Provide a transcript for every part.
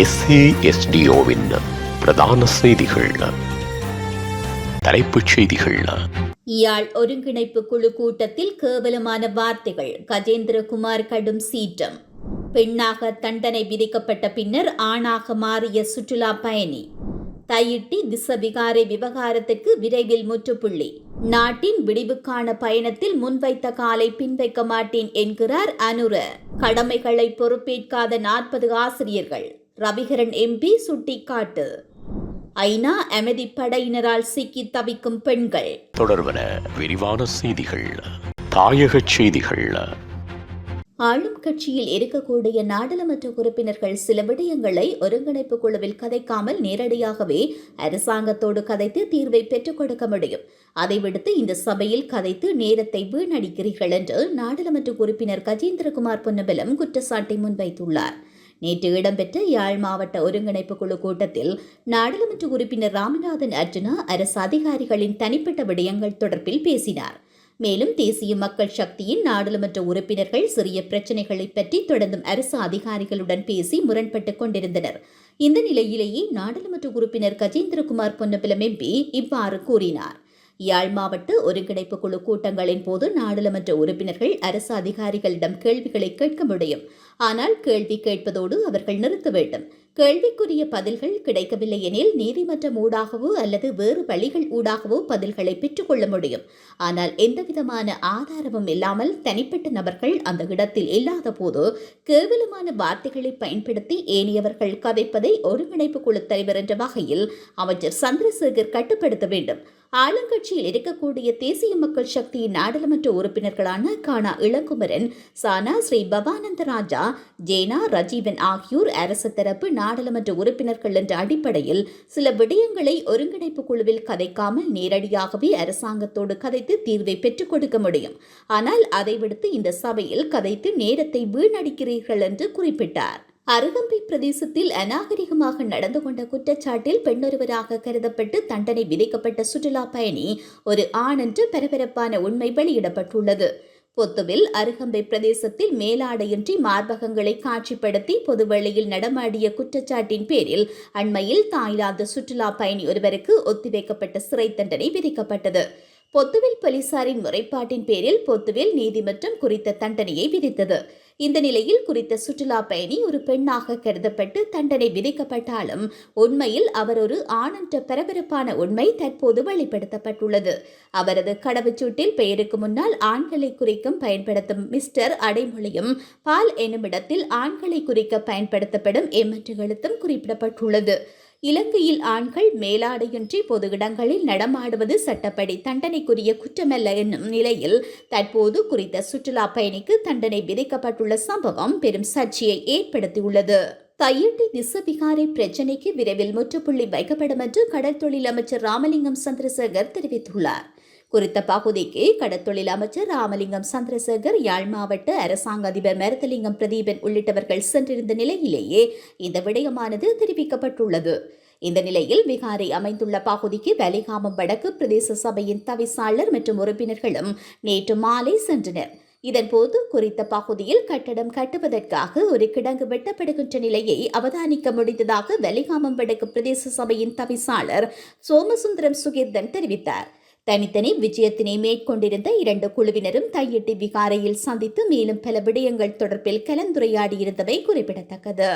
எஸ்ஏஎஸ்டிஓவின் பிரதான செய்திகள். தலைப்புச் செய்திகள். யாழ் ஒருங்கிணைப்பு குழு கூட்டத்தில் கேவலமான வார்த்தைகள். கஜேந்திரகுமார் கடும் சீற்றம். பெண்ணாக தண்டனை விதிக்கப்பட்ட பின்னர் ஆணாக மாறிய சுற்றுலா பயணி. தையிட்டி திசவிகாரை விவகாரத்துக்கு விரைவில் முற்றுப்புள்ளி. நாட்டின் விடிவுக்கான பயணத்தில் முன்வைத்த காலை பின்வைக்க மாட்டேன் என்கிறார் அனுர. கடமைகளை பொறுப்பேற்காத நாற்பது ஆசிரியர்கள். ரவிகரன் எம்பி சுட்டிக்காட்டு. ஐநா அமைதி படையினரால் சிக்கி தவிக்கும் பெண்கள். தொடர்வன விரிவான செய்திகள் தாயகச் செய்திகள். ஆளும் கட்சியில் இருக்கக்கூடிய நாடாளுமன்ற உறுப்பினர்கள் சில விடயங்களை ஒருங்கிணைப்பு குழுவில் கதைக்காமல் நேரடியாகவே அரசாங்கத்தோடு கதைத்து தீர்வை பெற்றுக் கொடுக்க முடியும். அதை விடுத்து இந்த சபையில் கதைத்து நேரத்தை வீணடிக்கிறீர்கள் என்று நாடாளுமன்ற உறுப்பினர் கஜேந்திரகுமார் பொன்னபலம் குற்றச்சாட்டை முன்வைத்துள்ளார். நேற்று இடம்பெற்ற யாழ் மாவட்ட ஒருங்கிணைப்பு குழு கூட்டத்தில் நாடாளுமன்ற உறுப்பினர் ராமநாதன் அர்ஜுனா அரசு அதிகாரிகளின் தனிப்பட்ட விடயங்கள் தொடர்பில் பேசினார். மேலும் தேசிய மக்கள் சக்தியின் நாடாளுமன்ற உறுப்பினர்கள் சிறிய பிரச்சினைகளை பற்றி தொடர்ந்தும் அரசு அதிகாரிகளுடன் பேசி முரண்பட்டுக் கொண்டிருந்தனர். இந்த நிலையிலேயே நாடாளுமன்ற உறுப்பினர் கஜேந்திரகுமார் பொன்னப்பலம் எம்பி இவ்வாறு கூறினார். யாழ் மாவட்ட ஒருங்கிணைப்பு குழு கூட்டங்களின் போது நாடாளுமன்ற உறுப்பினர்கள் அரசு அதிகாரிகளிடம் கேள்விகளை கேட்க முடியும். ஆனால் கேள்வி கேட்பதோடு அவர்கள் நிறுத்த வேண்டும். கேள்விக்குரிய பதில்கள் கிடைக்கவில்லை எனில் நீதிமன்றம் ஊடாகவோ அல்லது வேறு வழிகள் ஊடாகவோ பதில்களை பெற்றுக்கொள்ள முடியும். ஆனால் எந்தவிதமான ஆதாரமும் இல்லாமல் தனிப்பட்ட நபர்கள் அந்த இடத்தில் இல்லாத போது கேவலமான வார்த்தைகளை பயன்படுத்தி ஏனையவர்கள் கதைப்பதை ஒருங்கிணைப்பு குழு தலைவர் என்ற வகையில் அமைச்சர் சந்திரசேகர் கட்டுப்படுத்த வேண்டும். ஆளுங்கட்சியில் இருக்கக்கூடிய தேசிய மக்கள் சக்தியின் நாடாளுமன்ற உறுப்பினர்களான கானா இளங்குமரன் சானா ஸ்ரீ பவானந்த ராஜா ஜேனா ரஜீவன் ஆகியோர் அரசு தரப்பு நாடாளுமன்ற உறுப்பினர்கள் என்ற அடிப்படையில் சில விடயங்களை ஒருங்கிணைப்பு குழுவில் கதைக்காமல் நேரடியாகவே அரசாங்கத்தோடு கதைத்து தீர்வை பெற்றுக் கொடுக்க முடியும். ஆனால் அதை விடுத்து இந்த சபையில் கதைத்து நேரத்தை வீணடிக்கிறீர்கள் என்று குறிப்பிட்டார். அருகம்பை பிரதேசத்தில் அநாகரிகமாக நடந்து கொண்ட குற்றச்சாட்டில் பெண்ணொருவராக கருதப்பட்டு தண்டனை விதிக்கப்பட்ட சுற்றுலா பயணி ஒரு ஆண் என்று பரபரப்பான உண்மை வெளியிடப்பட்டுள்ளது. பொத்துவில் அருகம்பை பிரதேசத்தில் மேலாடையின்றி மார்பகங்களை காட்சிப்படுத்தி பொதுவெளியில் நடமாடிய குற்றச்சாட்டின் பேரில் அண்மையில் தாய்லாந்து சுற்றுலா பயணி ஒருவருக்கு ஒத்திவைக்கப்பட்ட சிறை தண்டனை விதிக்கப்பட்டது. பொத்துவில் போலீசாரின் முறைப்பாட்டின் பேரில் பொத்துவில் நீதிமன்றம் குறித்த தண்டனையை விதித்தது. இந்த நிலையில் குறித்த சுற்றுலா பயணி ஒரு பெண்ணாக கருதப்பட்டு தண்டனை விதிக்கப்பட்டாலும் உண்மையில் அவர் ஒரு ஆணென்ற பரபரப்பான உண்மை தற்போது வெளிப்படுத்தப்பட்டுள்ளது. அவரது கடவுச்சூட்டில் பெயருக்கு முன்னால் ஆண்களை குறிக்கும் பயன்படுத்தும் மிஸ்டர் அடைமொழியும் பால் என்னுமிடத்தில் ஆண்களை குறிக்க பயன்படுத்தப்படும் எம்மற்ற எழுத்தும் குறிப்பிடப்பட்டுள்ளது. இலங்கையில் ஆண்கள் மேலாடையின்றி பொது இடங்களில் நடமாடுவது சட்டப்படி தண்டனைக்குரிய குற்றமல்ல என்னும் நிலையில் தற்போது குறித்த சுற்றுலா பயணிக்கு தண்டனை விதிக்கப்பட்டுள்ள சம்பவம் பெரும் சர்ச்சையை ஏற்படுத்தியுள்ளது. தையட்டி திசபிகாரை பிரச்சினைக்கு விரைவில் முற்றுப்புள்ளி வைக்கப்படும் என்று கடற்தொழில் அமைச்சர் ராமலிங்கம் சந்திரசேகர் தெரிவித்துள்ளார். குறித்த பகுதிக்கு கடற்தொழில் அமைச்சர் ராமலிங்கம் சந்திரசேகர் யாழ் மாவட்ட அரசாங்க அதிபர் மருதலிங்கம் பிரதீபன் உள்ளிட்டவர்கள் சென்றிருந்த நிலையிலேயே இந்த விடயமானது தெரிவிக்கப்பட்டுள்ளது. இந்த நிலையில் விகாரை அமைந்துள்ள பகுதிக்கு வலிகாமம் வடக்கு பிரதேச சபையின் தவிசாளர் மற்றும் உறுப்பினர்களும் நேற்று மாலை சென்றனர். இதன்போது குறித்த பகுதியில் கட்டடம் கட்டுவதற்காக ஒரு கிடங்கு வெட்டப்படுகின்ற நிலையை அவதானிக்க முடிந்ததாக வலிகாமம் வடக்கு பிரதேச சபையின் தவிசாளர் சோமசுந்தரம் சுகீர்தன் தெரிவித்தார். தனித்தனி விஜயத்தினை மேற்கொண்டிருந்த இரண்டு குழுவினரும் தையிட்டி விகாரையில் சந்தித்து மேலும் பல விடயங்கள் தொடர்பில் கலந்துரையாடியிருந்தவை குறிப்பிடத்தக்கது.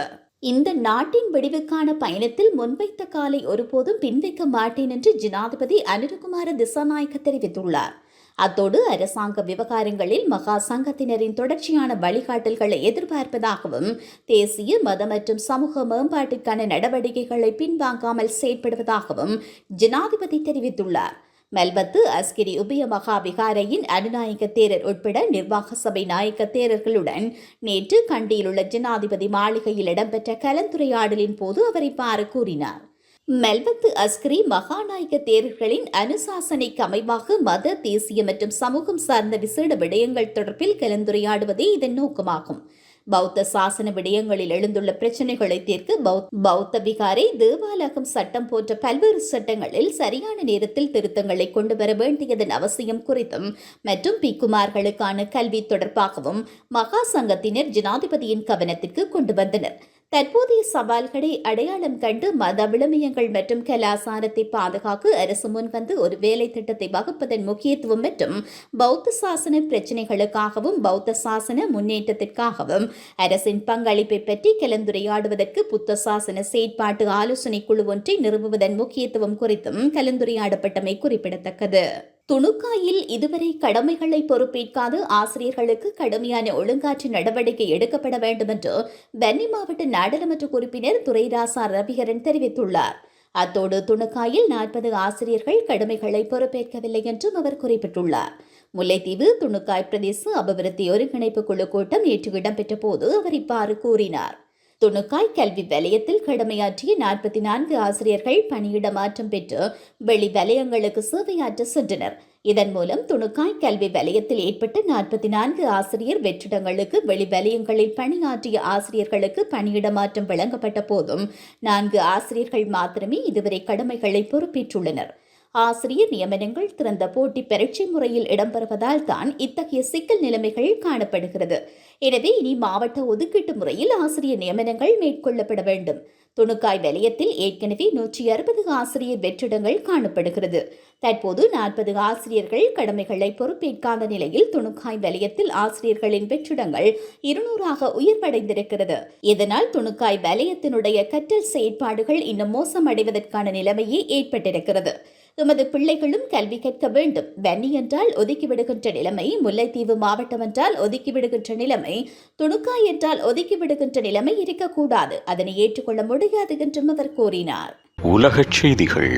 இந்த நாட்டின் விடிவுக்கான பயணத்தில் முன்வைத்த காலை ஒருபோதும் பின்வைக்க மாட்டேன் என்று ஜனாதிபதி அனிருகுமார திசாநாயக்க தெரிவித்துள்ளார். அத்தோடு அரசாங்க விவகாரங்களில் மகா சங்கத்தினரின் தொடர்ச்சியான வழிகாட்டல்களை எதிர்பார்ப்பதாகவும் தேசிய மத மற்றும் சமூக மேம்பாட்டுக்கான நடவடிக்கைகளை பின்வாங்காமல் செயற்படுவதாகவும் ஜனாதிபதி தெரிவித்துள்ளார். மெல்பத்து அஸ்கிரி உபய மகா விகாரையின் அனுநாயக தேரர் உட்பட நிர்வாக சபை நாயக்க தேரர்களுடன் நேற்று கண்டியில் உள்ள ஜனாதிபதி மாளிகையில் இடம்பெற்ற கலந்துரையாடலின் போது அவர் இவ்வாறு கூறினார். மெல்பத்து அஸ்கிரி மகாநாயக தேரர்களின் அனுசாசனைக்கு அமைவாக மத தேசிய மற்றும் சமூகம் சார்ந்த விசேட விடயங்கள் தொடர்பில் கலந்துரையாடுவதே இதன் நோக்கமாகும். பௌத்த சாசன விடயங்களில் எழுந்துள்ள பிரச்சனைகளை தீர்க்க பௌத்- பௌத்த விகாரை தேவாலகம் சட்டம் போன்ற பல்வேறு சட்டங்களில் சரியான நேரத்தில் திருத்தங்களை கொண்டு வர வேண்டியதன் அவசியம் குறித்தும் மற்றும் பிக்குமார்களுக்கான கல்வி தொடர்பாகவும் மகா சங்கத்தினர் ஜனாதிபதியின் கவனத்திற்கு கொண்டு வந்தனர். தற்போதைய சவால்களை அடையாளம் கண்டு மத விழுமியங்கள் மற்றும் கலாசாரத்தை பாதுகாக்க அரசு முன்வந்து ஒரு வேலை திட்டத்தை வகுப்பதன் முக்கியத்துவம் மற்றும் பௌத்த சாசன பிரச்சினைகளுக்காகவும் பௌத்த சாசன முன்னேற்றத்திற்காகவும் அரசின் பங்களிப்பை பற்றி கலந்துரையாடுவதற்கு புத்த சாசன செயற்பாட்டு ஆலோசனை குழு ஒன்றை நிறுவுவதன் முக்கியத்துவம் குறித்தும் கலந்துரையாடப்பட்டமை குறிப்பிடத்தக்கது. துணுக்காயில் இதுவரை கடமைகளை பொறுப்பேற்காத ஆசிரியர்களுக்கு கடுமையான ஒழுங்காற்று நடவடிக்கை எடுக்கப்பட வேண்டும் என்று பன்னி மாவட்ட நாடாளுமன்ற உறுப்பினர் துரைராசா ரவிகரன் தெரிவித்துள்ளார். அத்தோடு துணுக்காயில் நாற்பது ஆசிரியர்கள் கடமைகளை பொறுப்பேற்கவில்லை என்றும் அவர் குறிப்பிட்டுள்ளார். முல்லைத்தீவு துணுக்காய் பிரதேச அபிவிருத்தி ஒருங்கிணைப்பு குழு கூட்டம் நேற்று இடம்பெற்ற போது அவர் இவ்வாறு கூறினார். துணுக்காய் கல்வி வலயத்தில் கடமையாற்றிய நாற்பத்தி நான்கு ஆசிரியர்கள் பணியிட மாற்றம் பெற்று வெளி வலயங்களுக்கு சேவையாற்ற சென்றனர். இதன் மூலம் துணுக்காய் கல்வி வலயத்தில் ஏற்பட்ட நாற்பத்தி நான்கு ஆசிரியர் வெற்றிடங்களுக்கு வெளி வலயங்களில் பணியாற்றிய ஆசிரியர்களுக்கு பணியிட மாற்றம் வழங்கப்பட்ட போதும் நான்கு ஆசிரியர்கள் மாத்திரமே இதுவரை கடமைகளை பொறுப்பேற்றுள்ளனர். ஆசிரியர் நியமனங்கள் திறந்த போட்டி பரீட்சை முறையில் இடம்பெறுவதால் தான் இத்தகைய சிக்கல் நிலைமைகள் காணப்படுகிறது. எனவே இனி மாவட்ட ஒதுக்கீட்டு முறையில் ஆசிரியர் நியமனங்கள் மேற்கொள்ளப்பட வேண்டும். துணுக்காய் வலயத்தில் ஏற்கனவே நூற்றி அறுபது ஆசிரியர் வெற்றிடங்கள் காணப்படுகிறது. தற்போது நாற்பது ஆசிரியர்கள் கடமைகளை பொறுப்பேற்காத நிலையில் துணுக்காய் வலயத்தில் ஆசிரியர்களின் வெற்றிடங்கள் இருநூறாக உயர்வடைந்திருக்கிறது. இதனால் துணுக்காய் வலயத்தினுடைய கற்றல் செயற்பாடுகள் இன்னும் மோசமடைவதற்கான நிலைமையே ஏற்பட்டிருக்கிறது. எமது பிள்ளைகளும் கல்வி கற்க வேண்டும். வன்னி என்றால் ஒதுக்கிவிடுகின்ற நிலைமை முல்லைத்தீவு மாவட்டம் என்றால் ஒதுக்கிவிடுகின்ற நிலைமை துணுக்காய் என்றால் ஒதுக்கிவிடுகின்ற நிலைமை இருக்கக்கூடாது. அதனை ஏற்றுக்கொள்ள முடியாது என்றும் அவர் கூறினார். உலகச் செய்திகள்.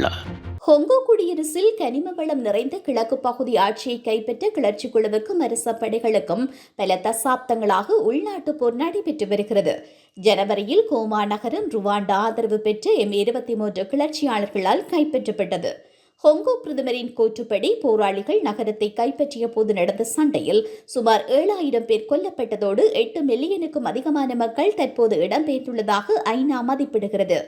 ஹொங்கோ குடியரசில் கனிம வளம் நிறைந்த கிழக்கு பகுதி ஆட்சியை கைப்பற்ற கிளர்ச்சி குழுவுக்கும் அரச படைகளுக்கும் பல தசாப்தங்களாக உள்நாட்டு போர் நடைபெற்று வருகிறது. ஜனவரியில் கோமா நகரம் ருவாண்டா ஆதரவு பெற்ற எம் இருபத்தி மூன்று கிளர்ச்சியாளர்களால் கைப்பற்றப்பட்டது. கொங்கோ பிரதமரின் கூற்றுப்படி போராளிகள் நகரத்தை கைப்பற்றிய போது நடந்த சண்டையில் சுமார் ஏழாயிரம் பேர் கொல்லப்பட்டதோடு எட்டு மில்லியனுக்கும் அதிகமான மக்கள் தற்போது இடம்பெயர்ந்துள்ளதாக ஐநா மதிப்பிடுகிறது.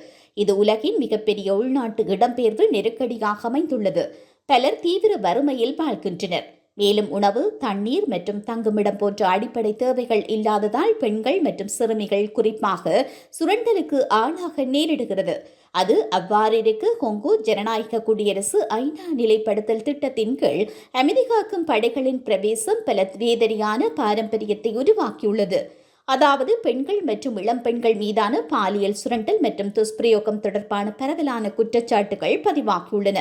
இது உலகின் மிகப்பெரிய உள்நாட்டு இடம்பெயர்வு நெருக்கடியாக அமைந்துள்ளது. பலர் தீவிர வறுமையில் வாழ்கின்றனர். மேலும் உணவு தண்ணீர் மற்றும் தங்குமிடம் போன்ற அடிப்படை தேவைகள் இல்லாததால் பெண்கள் மற்றும் சிறுமிகள் குறிப்பாக சுரண்டலுக்கு ஆளாக நேரிடுகிறது. அது அவ்வாறிருக்கு கொங்கு ஜனநாயக குடியரசு ஐநா நிலைப்படுத்தல் திட்டத்தின் கீழ் அமைதி காக்கும் படைகளின் பிரவேசம் பல வேதனையான பாரம்பரியத்தை உருவாக்கியுள்ளது. அதாவது பெண்கள் மற்றும் இளம் பெண்கள் மீதான பாலியல் சுரண்டல் மற்றும் துஷ்பிரயோகம் தொடர்பான பரவலான குற்றச்சாட்டுகள் பதிவாகியுள்ளன.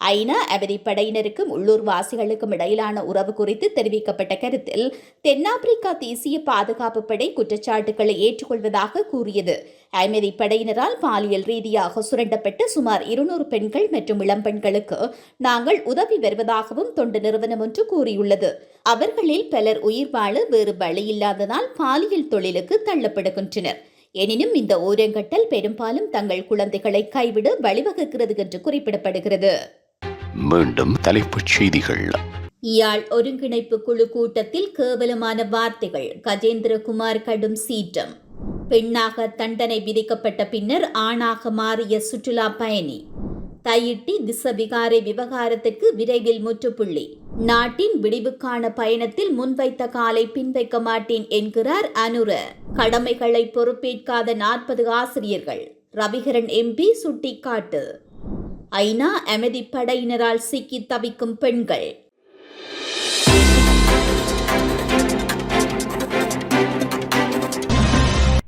ஐநா அமெரிப்படையினருக்கும் படையினருக்கும் உள்ளூர் வாசிகளுக்கும் இடையிலான உறவு குறித்து தெரிவிக்கப்பட்ட கருத்தில் தென்னாப்பிரிக்கா தேசிய பாதுகாப்பு படை குற்றச்சாட்டுகளை ஏற்றுக்கொள்வதாக கூறியது. அமைதி படையினரால் பாலியல் ரீதியாக சுரண்டப்பட்ட சுமார் இருநூறு பெண்கள் மற்றும் இளம்பெண்களுக்கு நாங்கள் உதவி வருவதாகவும் தொண்டு நிறுவனம் ஒன்று கூறியுள்ளது. அவர்களில் பலர் உயிர் வாழ வேறு வழியில்லாததால் பாலியல் தொழிலுக்கு தள்ளப்படுகின்றனர். எனினும் இந்த ஓரங்கட்டல் பெரும்பாலும் தங்கள் குழந்தைகளை கைவிட வழிவகுக்கிறது என்று குறிப்பிடப்படுகிறது. மீண்டும் தலைப்புச் செய்திகள். இயாழ் ஒருங்கிணைப்பு குழு கூட்டத்தில் கேவலமான வார்த்தைகள். கஜேந்திரகுமார் கடும் சீற்றம். பெண்ணாக தண்டனை விதிக்கப்பட்ட பின்னர் ஆணாக மாறிய சுற்றுலா பயணி. தையிட்டி திசவிகாரை விவகாரத்துக்கு விரைவில் முற்றுப்புள்ளி. நாட்டின் விடிவுக்கான பயணத்தில் முன்வைத்த காலை பின்வைக்க மாட்டேன் என்கிறார் அனுர. கடமைகளை பொறுப்பேற்காத நாற்பது ஆசிரியர்கள். ரவிகரன் எம்பி சுட்டிக்காட்டு. ஐநா அமைதி படையினரால் சிக்கி தவிக்கும் பெண்கள்.